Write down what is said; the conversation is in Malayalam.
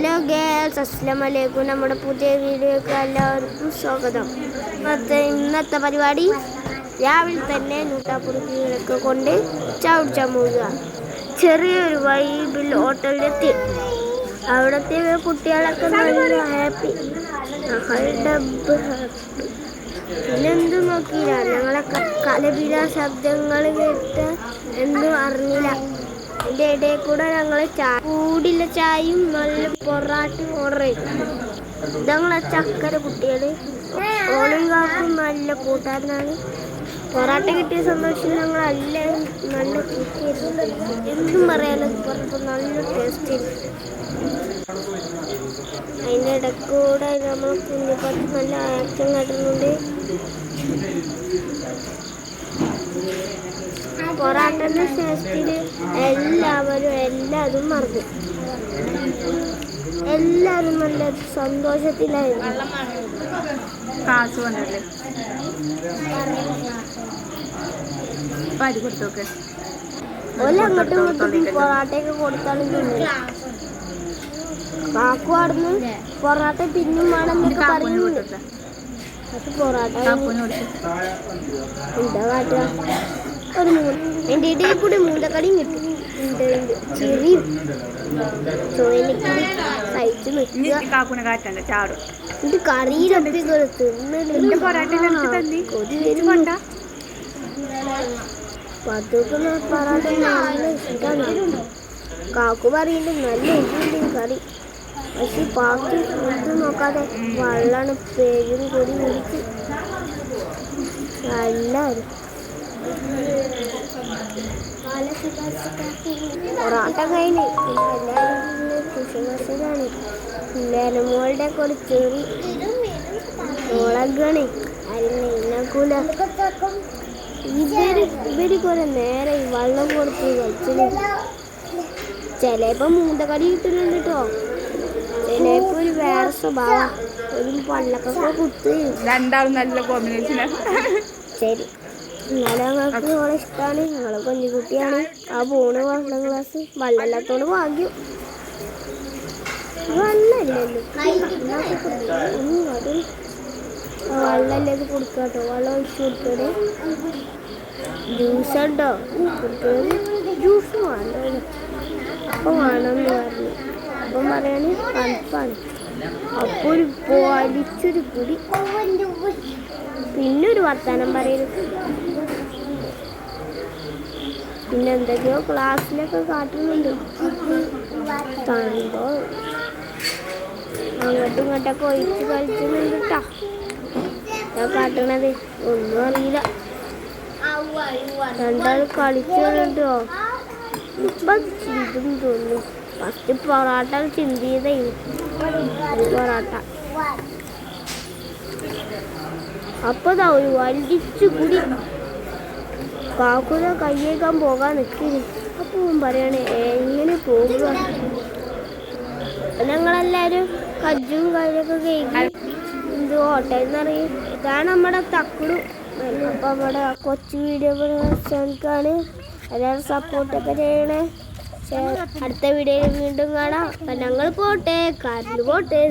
ഹലോ ഗേൾസ് അസ്സലാമു വലൈക്കും നമ്മുടെ പുതിയ വീഡിയോക്ക് എല്ലാവർക്കും സ്വാഗതം. ഇന്നത്തെ ഇന്നത്തെ പരിപാടി രാവിലെ തന്നെ നൂറ്റാപ്പുറത്തിലൊക്കെ കൊണ്ട് ചവിടിച്ചാൽ പോവുക. ചെറിയൊരു വൈബിൽ ഹോട്ടലിലെത്തി. അവിടുത്തെ കുട്ടികളൊക്കെ നല്ല ഹാപ്പി പിന്നെന്ത് നോക്കിയില്ല? ഞങ്ങളെ കലപില ശബ്ദങ്ങൾ കേട്ട് എന്തും അറിഞ്ഞില്ല. എന്റെ ഇടയിൽ കൂടെ ഞങ്ങൾ ചൂടില്ല ചായയും നല്ല പൊറാട്ടും ഓർഡർ ഞങ്ങളെ ചക്കര കുട്ടികൾ ഓളും കാക്കും നല്ല കൂട്ടാരനാണ്. പൊറാട്ട കിട്ടിയ സന്തോഷം ഞങ്ങൾ നല്ല കുട്ടിയായിരുന്നു എന്തും പറയാലോ പൊറാട്ട നല്ല ടേസ്റ്റ് അതിന്റെ ഇടക്കൂടെ നമ്മൾ കുഞ്ഞിപ്പത്ത് നല്ല ആക്ഷൻ കാട്ടുന്നുണ്ട്. പൊറാട്ടന്റെ ശേഷത്തിൽ എല്ലാവരും എല്ലാതും മറന്നു. എല്ലാവരും നല്ല സന്തോഷത്തിലായിരുന്നു. കാശ് വന്നല്ലേ അരി കൊടുത്തോക്കെ. ഓല അങ്ങോട്ടും ഇങ്ങോട്ടും പൊറാട്ടയൊക്കെ കൊടുത്താണ് കാക്കു അവിടുന്ന് പൊറാട്ട പിന്നും വേണമെന്നൊക്കെ പറയുന്നുണ്ട് അത് പൊറാട്ട എന്താ കാട്ടുക? ഒരു മൂന്ന്. എന്റെ ഇടയിൽ കൂടി മൂന്നക്കടിയും കിട്ടും. സഹിച്ചു നിൽക്കുക ഇത് കൊതി പത്തുക്കുന്ന പൊറാട്ട നല്ല ഇഷ്ടമാണ് കാക്കു പറയുന്നുണ്ട് നല്ല ഇഷ്ടം കറി. പക്ഷെ ബാക്കി ഒന്നും നോക്കാതെ വെള്ളമാണ് പേരും കൂടി നല്ല പൊറാട്ട കഴിഞ്ഞ് എല്ലാവരും ചെറി മുളകാണ്. അതിന് ഇന്നക്കൂല. ഇവർ ഇവർ കുറെ നേരെ വെള്ളം കൊടുത്ത് കളിച്ചിന് ചിലപ്പോ മൂന്തക്കടി കിട്ടുന്നുണ്ട് കേട്ടോ ചിലപ്പോ ഒരു വേറെ സ്വഭാവം. ഒരു പള്ളക്കൊക്കെ കുത്ത്. രണ്ടാളും നല്ല കോമ്പിനേഷൻ ശരി. എന്നാലും ക്ലാസ് നിങ്ങളെ ഇഷ്ടമാണ് നിങ്ങളെ കുഞ്ഞുകുട്ടിയാണ്. ആ പോണ് പത്താം ക്ലാസ് വല്ലല്ലാത്തോട് ഭാഗ്യം. വെള്ളമല്ലല്ലോ ഉം, അത് ഇത് കൊടുക്കാട്ടോ? വെള്ളം ഒഴിച്ച് കൊടുക്കണേ ജ്യൂസ് ഉണ്ടോ? കുട്ടികൾ ജ്യൂസ് വേണ്ട. അപ്പം വേണമെന്ന് പറഞ്ഞു. അപ്പം പറയാണ് തണുപ്പാണ്. അപ്പോൾ ഒരു വലിച്ചൊരു കുടി. പിന്നെ ഒരു വർത്താനം പറയുന്നത് പിന്നെ എന്തൊക്കെയോ ക്ലാസ്സിലൊക്കെ കാട്ടുന്നുണ്ട്. കാണുമ്പോൾ അങ്ങോട്ടും ഇങ്ങോട്ടൊക്കെ ഒഴിച്ച് കളിക്കുന്നുണ്ട് കേട്ടോ ഞാൻ കാട്ടണത് ഒന്നും അറിയില്ല. രണ്ടാൾ കളിച്ചോ ഇപ്പൊ ചിന്തും തോന്നുന്നു. ഫസ്റ്റ് പൊറാട്ട ചിന്തിയതേ പൊറാട്ട. അപ്പൊ ഒരു വലിച്ചു കൂടി. കാക്കുത കയ്യേക്കാൻ പോകാൻ നിൽക്കുന്നു. അപ്പൊ പറയാണ് എങ്ങനെ പോകുക? ഞങ്ങളെല്ലാരും കജ്ജും കാര്യമൊക്കെ കഴിക്കും ഇത് ഹോട്ടലിൽ നിന്ന് ഇതാണ് നമ്മുടെ തക്കുടു അപ്പൊ നമ്മുടെ കൊച്ചു വീഡിയോ ശ്രമിക്കാണ് എല്ലാവരും സപ്പോർട്ടൊക്കെ ചെയ്യണേ. അടുത്ത വീഡിയോയിൽ വീണ്ടും കാണാം. ഞങ്ങൾ പോട്ടെ കാറിൽ പോട്ടെ.